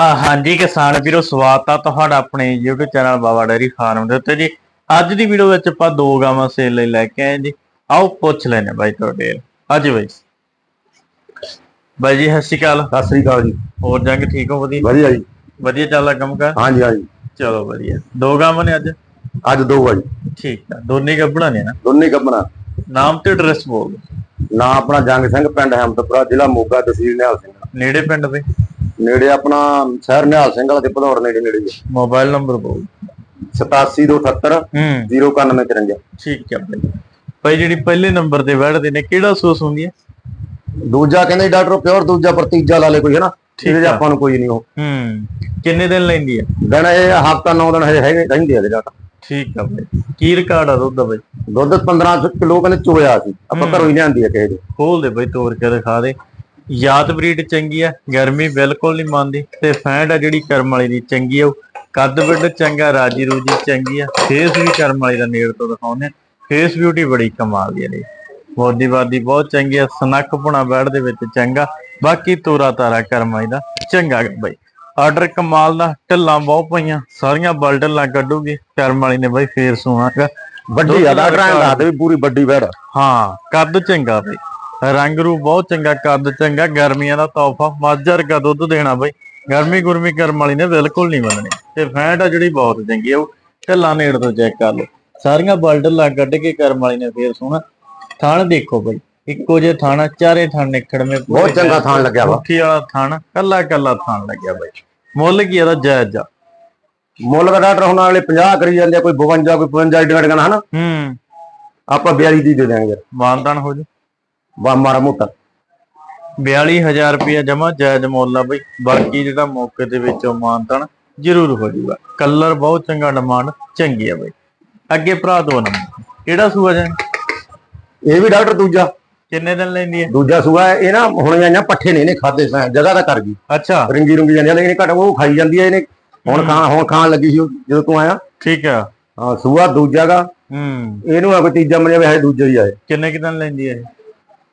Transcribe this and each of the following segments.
ਆ ਹਾਂਜੀ ਕਿਸਾਨ ਵੀਰੋ ਸਵਾਗਤ ਆ ਤੁਹਾਡਾ ਆਪਣੇ YouTube channel Baba dairy farm ਦੇ ਉੱਤੇ ਜੀ। ਅੱਜ ਦੀ ਵੀਡੀਓ ਵਿੱਚ ਆਪਾਂ ਦੋ ਗਾਵਾਂ ਸੇਲ ਲਈ ਲੈ ਕੇ ਆਏ ਜੀ। ਆਓ ਪੁੱਛ ਲੈਣੇ ਬਾਈ ਤੁਹਾਡੇ। ਅੱਜ ਬਾਈ। ਬਾਈ ਜੀ ਸਤਿ ਸ਼੍ਰੀ ਅਕਾਲ। ਸਤਿ ਸ੍ਰੀ ਅਕਾਲ ਜੀ। ਹੋਰ ਜੰਗ ਠੀਕ ਹੋ ਵਧੀਆ? ਵਧੀਆ ਜੀ। ਵਧੀਆ ਚੱਲਦਾ ਕੰਮ ਕਰ? ਹਾਂਜੀ ਹਾਂਜੀ। ਚਲੋ ਵਧੀਆ। ਦੋ ਗਾਵਾਂ ਨੇ ਅੱਜ? ਅੱਜ ਦੋ ਆ ਜੀ। ਠੀਕ ਆ। ਦੋਨੇ ਗੱਭਣਾ ਨੇ ਨਾ? ਦੋਨੇ ਕੱਪਣਾ ਨਾਮ ਤੇ ਐਡਰੈਸ ਬੋਲ। ਨਾ ਆਪਣਾ ਜੰਗ ਸਿੰਘ ਪਿੰਡ ਹਮਦਪੁਰਾ ਜ਼ਿਲ੍ਹਾ ਮੋਗਾ ਤਹਿਸੀਲ ਨਿਹਾਲ ਸਿੰਘ। ਨੇੜੇ ਪਿੰਡ ਦੇ? ਨੇੜੇ ਆਪਣਾ ਸ਼ਹਿਰ ਨਿਹਾਲ ਸਿੰਘ ਵਾਲਾ ਤੇ ਭਦੌੜ ਨੇੜੇ ਨੇੜੇ ਜੀ ਮੋਬਾਈਲ ਨੰਬਰ ਬੋਲ 8778 ਹੂੰ। 09153 ਠੀਕ ਬਾਈ ਬਾਈ ਜਿਹੜੀ ਪਹਿਲੇ ਨੰਬਰ ਤੇ ਬੈਠਦੇ ਨੇ ਕਿਹੜਾ ਸੂਸ ਹੁੰਦੀ ਹੈ? ਦੂਜਾ ਕਹਿੰਦੇ ਡਾਕਟਰ ਪਿਓਰ ਦੂਜਾ ਪਰ ਤੀਜਾ ਲਾ ਲੇ ਕੋਈ ਹੈ ਨਾ ਇਹਦੇ 'ਚ। ਆਪਾਂ ਨੂੰ ਕੋਈ ਨਹੀਂ ਉਹ। ਹੂੰ। ਕਿੰਨੇ ਦਿਨ ਲੈਂਦੀ ਹੈ? ਦਿਨ ਇਹ ਹਫਤਾ 9 ਦਿਨ ਹਜੇ ਹੈਗੇ ਰਹਿੰਦੇ ਆ ਇਹਦੇ ਡਾਕਟਰ। ਠੀਕ ਆ ਬਾਈ ਕੀ ਰਿਕਾਰਡ ਆ ਦੁੱਧ ਦਾ ਬਾਈ ਦੁੱਧ 15 ਕਿਲੋ ਕਹਿੰਦੇ ਚੋਇਆ ਸੀ। ਆਪਾਂ ਘਰੋਂ ਹੀ ਲਿਆਂਦੀ ਆ ਕਿਸੇ ਦੇ। ਖੋਲ ਦੇ ਬਾਈ ਤੋੜ ਕੇ ਦਿਖਾ ਦੇ। ਯਾਦ ਬਰੀਡ ਚੰਗੀ ਆ ਗਰਮੀ ਬਿਲਕੁਲ ਨਹੀਂ ਮੰਨਦੀ ਤੇ ਫੈਂਡ ਆ ਜਿਹੜੀ ਕਰਮ ਵਾਲੀ ਦੀ ਚੰਗੀ ਆ ਕੱਦ ਬਿੱਡ ਚੰਗਾ ਰਾਜੀ ਰੂਜੀ ਚੰਗੀ ਆ ਫੇਸ ਵੀ ਕਰਮ ਵਾਲੀ ਦਾ ਨੇੜ ਤੋਂ ਦਿਖਾਉਂਦੇ ਫੇਸ ਬਿਊਟੀ ਬੜੀ ਕਮਾਲ ਦੀ ਆ ਜੀ। ਬੋਦੀ ਬਾਦੀ ਬਹੁਤ ਚੰਗੀ ਆ ਸਨੱਖ ਪੁਣਾ ਬੈੜ ਦੇ ਵਿੱਚ ਚੰਗਾ ਬਾਕੀ ਤੋਰਾ ਤਾਰਾ ਕਰਮ ਵਾਲੀ ਦਾ ਚੰਗਾ ਬਾਈ। ਆਰਡਰ ਕਮਾਲ ਦਾ ਢਿੱਲਾਂ ਬਹੁਤ ਪਈਆਂ ਸਾਰੀਆਂ ਬਲਡਲਾਂ ਕੱਢੂਗੀ ਕਰਮ ਵਾਲੀ ਨੇ ਬਾਈ ਫੇਰ ਸੋਹਾਗਾ। ਵੱਡੀ ਆ ਡਾਕਟਰ ਐਂ ਦੱਸਦੇ ਵੀ ਪੂਰੀ ਵੱਡੀ ਬੈੜ ਹਾਂ ਕੱਦ ਚੰਗਾ ਬਈ। ਰੰਗ ਰੂਪ ਬਹੁਤ ਚੰਗਾ ਕੱਦ ਚੰਗਾ ਗਰਮੀਆਂ ਦਾ ਤੋਹਫਾ। ਮਾਝਰ ਕਾ ਦੁੱਧ ਦੇਣਾ ਬਈ। ਗਰਮੀ ਗੁਰਮੀ ਕਰਮ ਵਾਲੀ ਨੇ ਬਿਲਕੁਲ ਨਹੀਂ ਮੰਨਣੀ। ਤੇ ਫੈਂਟ ਆ ਜਿਹੜੀ ਬਹੁਤ ਚੰਗੀ ਆ ਉਹ ਢੱਲਾ ਨੇੜ ਤੋਂ ਚੈੱਕ ਕਰ ਲਓ। ਸਾਰੀਆਂ ਬਲਡਲਾਂ ਕੱਢ ਕੇ ਕਰਮ ਵਾਲੀ ਨੇ ਫੇਰ ਸੋਹਣਾ ਥਣ ਦੇਖੋ ਬਈ। ਇੱਕੋ ਜੇ ਥਣ ਚਾਰੇ ਥਣ ਨਿਖੜਵੇਂ ਪੂਰੇ। ਬਹੁਤ ਚੰਗਾ ਥਾਣ ਲੱਗਿਆ ਵਾ। ਮੁੱਠੀ ਵਾਲਾ ਥਣ ਕੱਲਾ ਕੱਲਾ ਥਣ ਲੱਗਿਆ ਬਈ। ਮੁੱਲ ਕੀ ਇਹਦਾ? ਜਾਇਜ਼ ਆ। ਮੁੱਲ ਦਾ ਡਾਕਟਰ ਹੁਣ ਵਾਲੇ 50 ਕਰੀ ਜਾਂਦੇ ਕੋਈ 52 ਕੋਈ 55 ਏਡਾ ਏਡਾ ਹਨਾ? ਹੂੰ। ਆਪਾਂ 42 ਦੀ ਦੇ ਦਿਆਂਗੇ। ਮਾਨਦਾਨ ਹੋ ਜੀ ਵਾ ਮਾਰਾ ਮੋਟਾ। 42000 ਰੁਪਇਆ ਜਮਾ ਜਾਇਜ਼ ਮੁੱਲ ਆ ਬਈ। ਬਾਕੀ ਜਿਹੜਾ ਮੌਕੇ ਦੇ ਵਿੱਚ ਮਾਨਤਨ ਜ਼ਰੂਰ ਹੋ ਜਾਊਗਾ। ਕਲਰ ਬਹੁਤ ਚੰਗਾ ਡਿਮਾਂਡ ਚੰਗੀ ਆ ਬਈ। ਅੱਗੇ ਭਰਾ ਦੋ ਨੰਬਰ। ਕਿਹੜਾ ਸੂਆ ਜਾਂ ਇਹ ਵੀ ਡਾਕਟਰ ਦੂਜਾ। ਕਿੰਨੇ ਦਿਨ ਲੈਂਦੀ ਹੈ? ਦੂਜਾ ਸੂਆ ਇਹ ਨਾ ਹੁਣ ਆਈਆਂ ਪੱਠੇ ਨੇ ਇਹਨੇ ਖਾਦੇ ਸਾ ਜਗ੍ਹਾ ਤਾਂ ਕਰ ਗਈ। ਅੱਛਾ। ਰਿੰਗੀ ਰੁੰਗੀ ਜਾਂਦੀ ਆ ਲੇਕਿਨ ਘਟ ਉਹ ਖਾਈ ਜਾਂਦੀ ਹੈ ਇਹਨੇ ਹੁਣ ਖਾਂ ਹੁਣ ਖਾਣ ਲੱਗੀ ਸੀ ਜਦੋਂ ਤੂੰ ਆਇਆ। ਠੀਕ ਆ। ਹਾਂ ਸੂਆ ਦੂਜਾ ਗਾ। ਹੂੰ। ਇਹਨੂੰ ਆ ਕੋਈ ਤੀਜਾ ਮੰਨਿਆ ਵੀ ਹੈ ਦੂਜਾ ਹੀ ਆ ਇਹ। ਕਿੰਨੇ ਕਿ ਦਿਨ ਲੈਂਦੀ ਹੈ ਇਹ?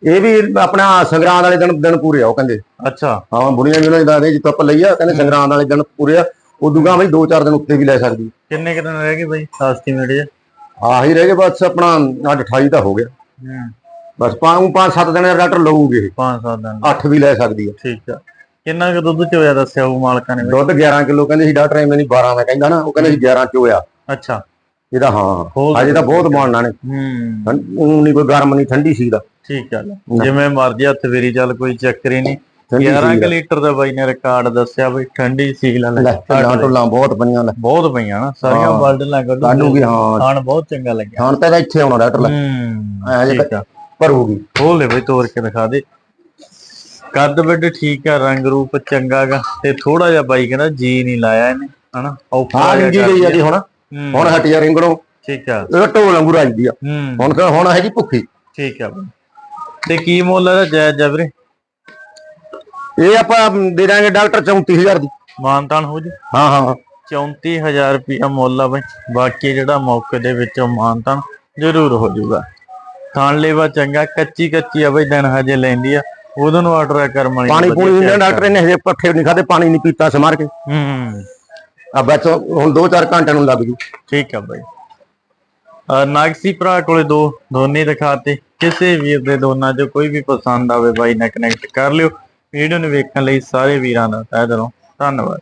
ਇਹ ਵੀ ਆਪਣਾ ਸੰਗਰਾਂਦ ਵਾਲੇ ਦਿਨ ਦਿਨ ਪੂਰੇ ਆ ਉਹ ਕਹਿੰਦੇ। ਅੱਛਾ। ਹਾਂ ਬੁੜੀਆਂ ਵੀ ਉਹਨਾਂ ਦੀ ਦੱਸਦੇ ਜਿੱਥੋਂ ਆਪਾਂ ਲਈ ਆ ਕਹਿੰਦੇ ਸੰਗਰਾਂਦ ਵਾਲੇ ਦਿਨ ਪੂਰੇ ਆ। ਉਦੋਂ ਗਾ ਬਈ 2-4 ਦਿਨ ਉੱਤੇ ਵੀ ਲੈ ਸਕਦੀ। ਕਿੰਨੇ ਕਿ ਦਿਨ ਰਹਿ ਗਏ ਬਈ ਐਸਟੀਮੇਟ ਜੇ ਆਹੀ ਰਹਿ ਗਏ ਬਸ ਆਪਣਾ ਅੱਜ 28 ਤਾਂ ਹੋ ਗਿਆ। ਬਸ ਪਾਉਂ 5-7 ਦਿਨ ਡਾਕਟਰ ਲਊਗੇ ਇਹ। 5-7 ਦਿਨ। 8 ਵੀ ਲੈ ਸਕਦੀ ਆ। ਠੀਕ ਆ। ਕਿੰਨਾ ਕੁ ਦੁੱਧ ਚ ਹੋਇਆ ਦੱਸਿਆ ਉਹ ਮਾਲਕਾਂ ਨੇ? ਦੁੱਧ 11 ਕਿਲੋ ਕਹਿੰਦੇ ਸੀ ਡਾਕਟਰ ਐਵੇਂ ਨਹੀਂ 12 ਮੈਂ ਕਹਿੰਦਾ ਨਾ ਉਹ ਕਹਿੰਦੇ ਸੀ 11 ਚ ਹੋਇਆ। ਅੱਛਾ। ਇਹਦਾ ਹਾਂ ਅਜੇ ਤਾਂ ਬਹੁਤ ਬਣਨਾ ਨੇ। ਹੂੰ। ਨਹੀਂ ਕੋਈ ਗਰਮ ਨਹੀਂ ਠੰਡੀ ਸੀ ਦਾ ਠੀਕ ਆ। ਜਿਵੇਂ ਮਰਜ਼ੀ ਹੱਥ ਫੇਰੀ ਚੱਲ ਕੋਈ ਚੱਕਰ ਹੀ ਨਹੀਂ। ਠੰਡੀ 11 ਸੀ ਕੁ ਲੀਟਰ ਦਾ ਬਾਈ ਨੇ ਰਿਕਾਰਡ ਦੱਸਿਆ ਬਈ ਠੰਡੀ ਸੀਲ ਲੈ ਲੈ। ਢੋਲਾਂ ਢੋਲਾਂ ਬਹੁਤ ਪਈਆਂ ਲੈ। ਬਹੁਤ ਪਈਆਂ ਨਾ ਸਾਰੀਆਂ ਹਾਂ। ਬਲਡ ਲਾ ਕੱਢੂ ਕਾਨੂਗੀ ਹਾਂ। ਖਾਣ ਬਹੁਤ ਚੰਗਾ ਲੱਗਿਆ। ਖਾਣ ਤਾਂ ਇਹਦਾ ਇੱਥੇ ਆਉਣਾ ਡਾਕਟਰ ਲੈ। ਹੂੰ ਐਂ ਜੇ ਭਰੂਗੀ ਖੋਲ ਲੈ ਬਈ ਤੋੜ ਕੇ ਦਿਖਾ ਦੇ। ਕੱਦ ਵੱਡ ਠੀਕ ਆ ਰੰਗ ਰੂਪ ਚੰਗਾ ਗਾ। ਤੇ ਥੋੜਾ ਜਿਹਾ ਬਾਈ ਕਹਿੰਦਾ ਜੀ ਨਹੀਂ ਲਾਇਆ ਇਹਨੇ ਹਨਾ? ਔਖਾ ਹਾਂ ਜਿਹਾ ਰਿੰਗੀ ਕਰ ਗਈ ਆ ਲਿਆ। ਜੀ ਹੁਣ। ਹੂੰ, ਹੁਣ ਹਟੀ ਰਿੰਗੜੋਂ ਠੀਕ ਆ। ਇਹ ਢੋਲ ਵਾਂਗੂ ਰੱਜਦੀ ਆ। ਹੂੰ। ਹੁਣ ਤਾਂ ਹੁਣ ਹੈਗੀ ਭੁੱਖੀ। ਠੀਕ ਆ। ਬਈ ਤੇ ਕੀ ਮੁੱਲ ਇਹਦਾ ਜਾਇਜ਼ ਜਬਰੇ ਇਹ ਆਪਾਂ ਦੇ ਦਾਂਗੇ ਡਾਕਟਰ 34000 ਦੀ। ਮਾਨਤਾਨ ਹੋ ਜੀ। ਹਾਂ ਹਾਂ 34000 ਰੁਪਇਆ ਮੁੱਲ ਆ ਬਈ। ਬਾਕੀ ਜਿਹੜਾ ਮੌਕੇ ਦੇ ਵਿੱਚੋਂ ਮਾਨਤਾਨ ਜ਼ਰੂਰ ਹੋ ਜਾਊਗਾ। ਥਾਣ ਲੇਵਾ ਚੰਗਾ ਕੱਚੀ ਕੱਚੀ ਆ ਬਈ ਦਿਨ ਹਜੇ ਲੈਂਦੀ ਆ। ਉਦੋਂ ਨੂੰ ਆਰਡਰ ਕਰਮ ਵਾਲੀ ਪਾਣੀ ਪੂਣੀ ਨਹੀਂ ਡਾਕਟਰ ਨੇ ਹਜੇ ਪੱਠੇ ਨਹੀਂ ਖਾਦੇ ਪਾਣੀ ਨਹੀਂ ਪੀਤਾ ਸਮਾਰ ਕੇ। ਹੂੰ। ਆ ਬਸ ਹੁਣ 2-4 ਘੰਟਿਆਂ ਨੂੰ ਲੱਗ ਜੂ। ਠੀਕ ਆ ਬਈ। ਨਾਗਸੀ ਭਰਾ ਕੋਲੇ ਦੋ ਦੋਨੇ ਦਿਖਾਤੇ। ਕਿਸੇ ਵੀਰ ਦੇ ਦੋਨਾਂ ਚੋਂ ਕੋਈ ਵੀ ਪਸੰਦ ਆਵੇ ਬਾਈ ਨਾਲ ਕਨੈਕਟ ਕਰ ਲਿਓ। ਵੀਡੀਓ ਨੂੰ ਵੇਖਣ ਲਈ ਸਾਰੇ ਵੀਰਾਂ ਦਾ ਤਹਿ ਦਿਲੋਂ ਧੰਨਵਾਦ।